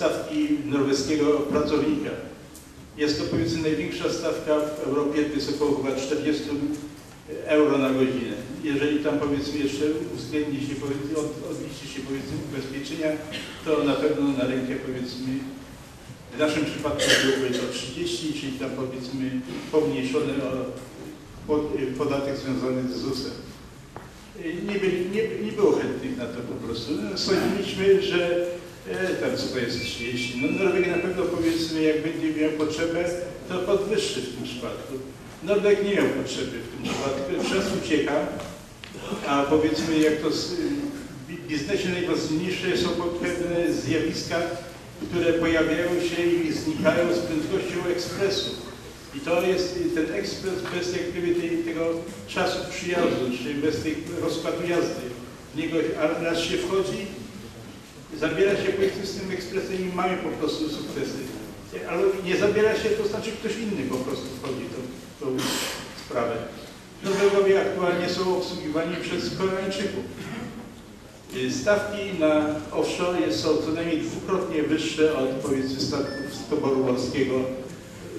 stawki norweskiego pracownika. Jest to powiedzmy największa stawka w Europie, to jest około chyba 40 euro na godzinę. Jeżeli tam powiedzmy jeszcze uwzględni się, powiedzmy, od, odliczy się powiedzmy ubezpieczenia, to na pewno na rękę powiedzmy w naszym przypadku byłoby to 30, czyli tam powiedzmy pomniejszone o pod, podatek związany z ZUS-em. Nie, byli, nie, nie było chętnych na to po prostu. No, sądziliśmy, że tam co to jest 30. No Norweg na pewno powiedzmy, jak będzie miał potrzebę, to podwyższy w tym przypadku. Norweg nie miał potrzeby w tym przypadku. Czas ucieka, a powiedzmy jak to z, w biznesie najważniejsze są pewne zjawiska, które pojawiają się i znikają z prędkością ekspresu. I to jest ten ekspres bez jak tej, tego czasu przyjazdu, czyli bez tej rozkładu jazdy. W niego raz się wchodzi, zabiera się powiedzmy z tym ekspresem i mamy po prostu sukcesy. Ale nie zabiera się, to znaczy ktoś inny po prostu wchodzi tą, tą sprawę. Norwegowie aktualnie są obsługiwani przez Koreańczyków. Stawki na offshore są co najmniej dwukrotnie wyższe od powiedzmy statków z toboru morskiego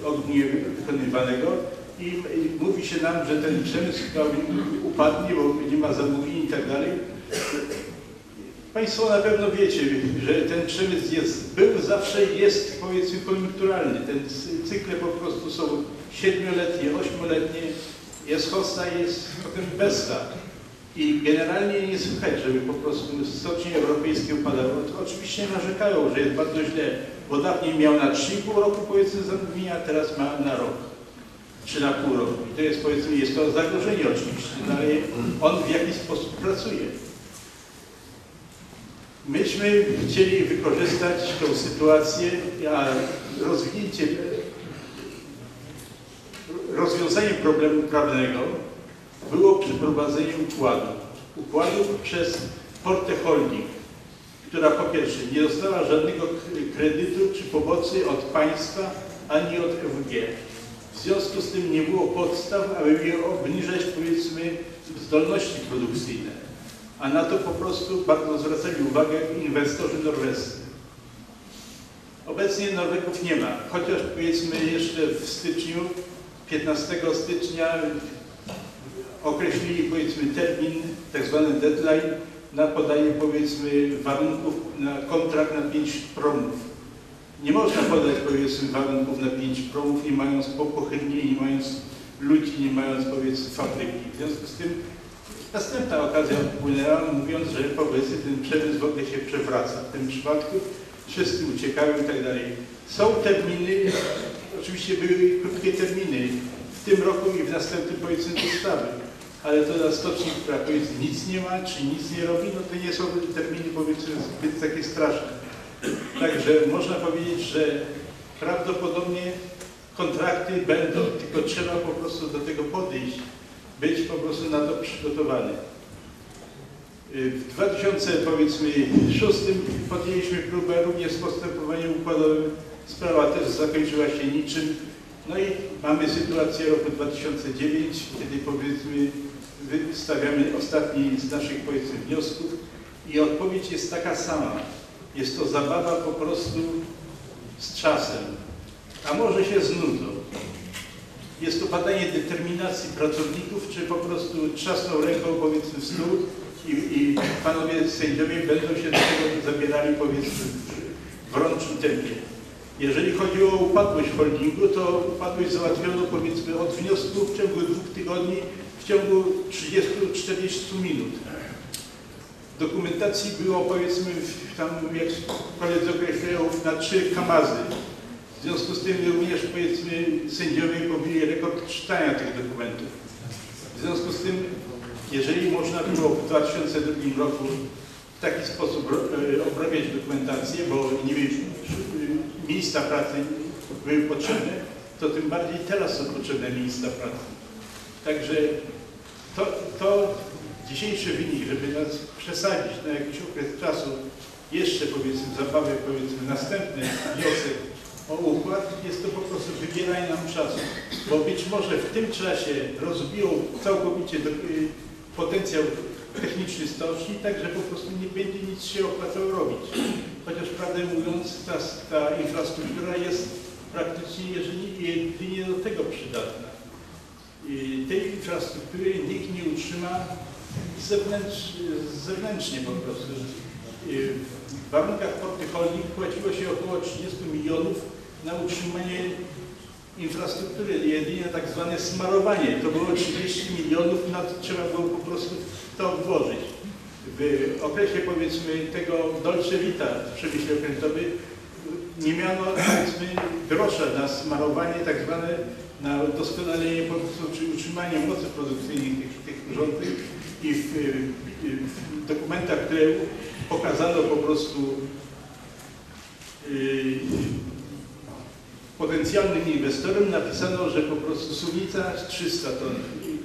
ogólnie wykonywanego i, mówi się nam, że ten przemysł upadnie, bo nie ma zamówień i tak dalej. Państwo na pewno wiecie, że ten przemysł jest, był, zawsze jest powiedzmy koniunkturalny. Ten cykle po prostu są siedmioletnie, ośmioletnie. Jest hosta, jest potem besta. I generalnie nie słychać, żeby po prostu stocznie europejskie upadały. Oczywiście narzekają, że jest bardzo źle, bo dawniej miał na 3,5 roku powiedzmy zamówienia, a teraz ma na rok, czy na pół roku. I to jest powiedzmy, jest to zagrożenie oczywiście, no ale on w jakiś sposób pracuje. Myśmy chcieli wykorzystać tą sytuację, a rozwinięcie, rozwiązanie problemu prawnego było przeprowadzenie układu. Układu przez Porte Holding, która po pierwsze nie dostała żadnego kredytu czy pomocy od państwa ani od FG. W związku z tym nie było podstaw, aby obniżać powiedzmy zdolności produkcyjne. A na to po prostu bardzo zwracali uwagę inwestorzy norwescy. Obecnie Norwegów nie ma, chociaż powiedzmy jeszcze w styczniu, 15 stycznia określili powiedzmy termin, tak zwany deadline na podanie powiedzmy warunków na kontrakt na 5 promów. Nie można podać powiedzmy warunków na 5 promów, nie mając pochylnie, nie mając ludzi, nie mając powiedzmy fabryki. W związku z tym następna okazja wpłynęła, mówiąc, że powiedzmy ten przemysł w ogóle się przewraca. W tym przypadku wszyscy uciekają i tak dalej. Są terminy, oczywiście były krótkie terminy, w tym roku i w następnym powiedzmy dostawy ale to dla stoczni, która powiedzmy nic nie ma, czy nic nie robi, no to nie są terminy powiedzmy zbyt takie straszne. Także można powiedzieć, że prawdopodobnie kontrakty będą, tylko trzeba po prostu do tego podejść, być po prostu na to przygotowany. W 2006 podjęliśmy próbę również z postępowaniem układowym. Sprawa też zakończyła się niczym. No i mamy sytuację roku 2009, kiedy powiedzmy wystawiamy ostatni z naszych powiedzmy wniosków i odpowiedź jest taka sama. Jest to zabawa po prostu z czasem, a może się z. Jest to badanie determinacji pracowników, czy po prostu trzasną ręką powiedzmy w stół i, i panowie sędziowie będą się do tego zabierali powiedzmy w rącznym tempie. Jeżeli chodzi o upadłość holdingu, to upadłość załatwiono powiedzmy od wniosku w ciągu dwóch tygodni w ciągu 30-40 minut. Dokumentacji było powiedzmy tam, jak koledzy określają, na trzy kamazy. W związku z tym również powiedzmy sędziowie pobili rekord czytania tych dokumentów. W związku z tym, jeżeli można było w 2002 roku w taki sposób e, obrabiać dokumentację, bo nie wiem, miejsca pracy były potrzebne, to tym bardziej teraz są potrzebne miejsca pracy. Także to, to dzisiejszy wynik, żeby nas przesadzić na jakiś okres czasu, jeszcze powiedzmy zabawy, powiedzmy następny wniosek o układ, jest to po prostu wybieranie nam czasu, bo być może w tym czasie rozbiją całkowicie do, y, potencjał techniczny stoczni, tak że po prostu nie będzie nic się opłacało robić. chociaż prawdę mówiąc ta, ta infrastruktura jest praktycznie jedynie do tego przydatna. I tej infrastruktury nikt nie utrzyma zewnętrz, zewnętrznie po prostu. I W warunkach Porty Holding płaciło się około 30 milionów na utrzymanie infrastruktury, jedynie tak zwane smarowanie. To było 30 milionów, na to trzeba było po prostu to włożyć. W okresie powiedzmy tego Dolce Vita w przemyśle okrętowym nie miano powiedzmy grosza na smarowanie tak zwane na doskonalenie prostu, czy utrzymanie mocy produkcyjnych tych, tych urządzeń i w, w dokumentach, które pokazano po prostu yy, potencjalnym inwestorem napisano, że po prostu sumica 300 ton,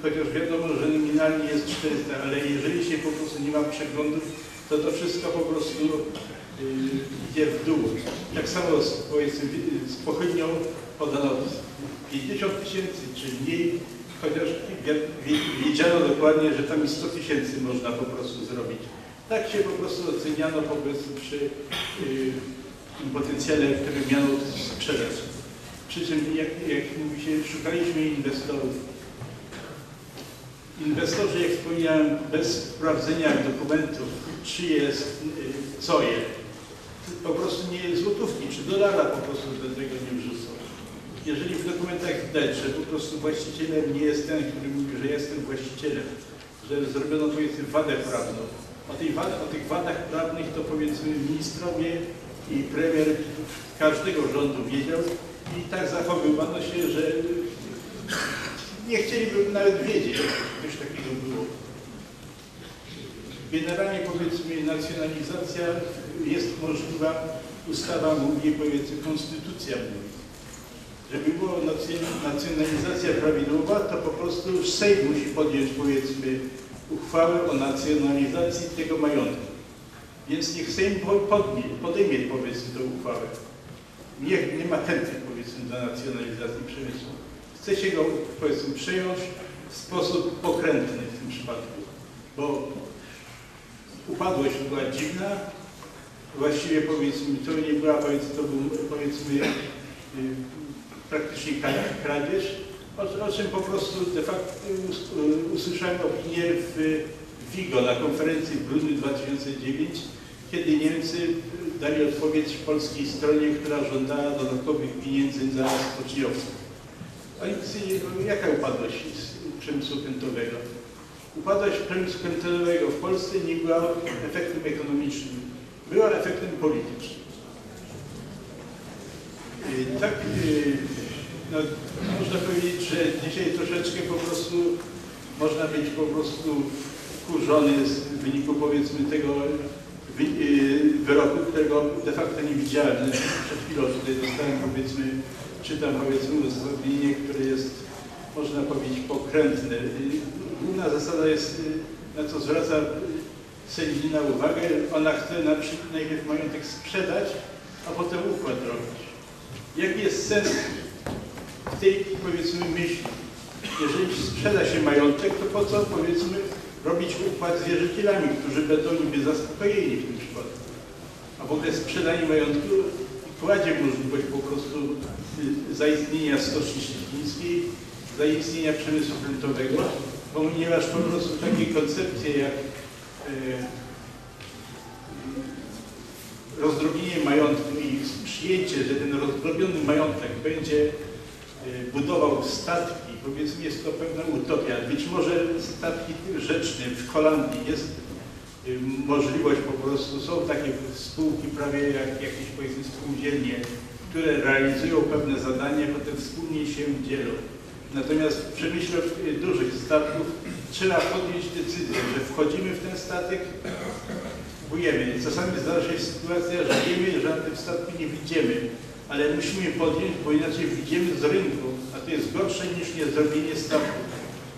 chociaż wiadomo, że nominalnie jest 400, ale jeżeli się po prostu nie ma przeglądów, to to wszystko po prostu yy, idzie w dół. Tak samo z, z pochodnią podano 50 tysięcy czy mniej, chociaż wi- wi- wiedziano dokładnie, że tam i 100 tysięcy można po prostu zrobić. Tak się po prostu oceniano po prostu przy tym potencjale, który miano sprzedać. Przy czym, jak, jak mówi się, szukaliśmy inwestorów. Inwestorzy, jak wspomniałem, bez sprawdzenia dokumentów, czy jest, y, co jest, po prostu nie złotówki, czy dolara po prostu do tego nie wrzucą. Jeżeli w dokumentach widać, że po prostu właścicielem nie jest ten, który mówi, że jestem właścicielem, że zrobiono powiedzmy wadę prawną. O, tej wad, o tych wadach prawnych to powiedzmy ministrowie i premier każdego rządu wiedział i tak zachowywano się, że nie chcieliby nawet wiedzieć, coś takiego było. Generalnie powiedzmy nacjonalizacja jest możliwa, ustawa mówi, powiedzmy konstytucja mówi. Żeby była nacjon- nacjonalizacja prawidłowa, to po prostu Sejm musi podjąć powiedzmy uchwałę o nacjonalizacji tego majątku. Więc niech Sejm podejmie powiedzmy tę uchwałę. Nie, nie ma chęci powiedzmy do nacjonalizacji przemysłu. Chce się go powiedzmy przejąć w sposób pokrętny w tym przypadku, bo upadłość była dziwna, właściwie powiedzmy to nie była powiedzmy, to był powiedzmy y, praktycznie kra- kradzież, o, o czym po prostu de facto us, y, usłyszałem opinię w Vigo na konferencji w grudniu 2009, kiedy Niemcy dali odpowiedź polskiej stronie, która żądała dodatkowych pieniędzy za stoczniowców. Oni pisali, jaka upadłość przemysłu krętowego? Upadłość przemysłu krętowego w Polsce nie była efektem ekonomicznym, była efektem politycznym. Y, Tak, y, no, można powiedzieć, że dzisiaj troszeczkę po prostu można być po prostu wkurzony z wyniku powiedzmy tego którego de facto nie widziałem. Przed chwilą tutaj dostałem powiedzmy, czytam powiedzmy uzasadnienie, które jest można powiedzieć pokrętne. Główna zasada jest, na co zwraca sędzina uwagę, ona chce na przykład najpierw majątek sprzedać, a potem układ robić. Jaki jest sens w tej powiedzmy myśli? Jeżeli sprzeda się majątek, to po co powiedzmy robić układ z wierzycielami, którzy będą niby zaspokojeni w tym przypadku? W ogóle sprzedanie majątku kładzie możliwość po prostu zaistnienia stoczni szczecińskiej, zaistnienia przemysłu prętowego, ponieważ po prostu takie koncepcje jak y, rozdrobnienie majątku i przyjęcie, że ten rozdrobiony majątek będzie y, budował statki, powiedzmy jest to pewna utopia. Być może statki rzeczne w Holandii jest możliwość po prostu, są takie spółki prawie jak jakieś powiedzmy spółdzielnie, które realizują pewne zadania, potem wspólnie się dzielą. Natomiast w przemyśle y, dużych statków trzeba podjąć decyzję, że wchodzimy w ten statek, próbujemy. Czasami zdarza się sytuacja, że wiemy, że na tym statku nie widzimy, ale musimy podjąć, bo inaczej widzimy z rynku, a to jest gorsze niż nie zrobienie statku.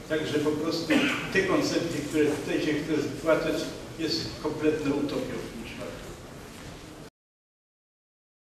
Także po prostu te koncepcje, które tutaj się chce zwracać, jest kompletną utopią.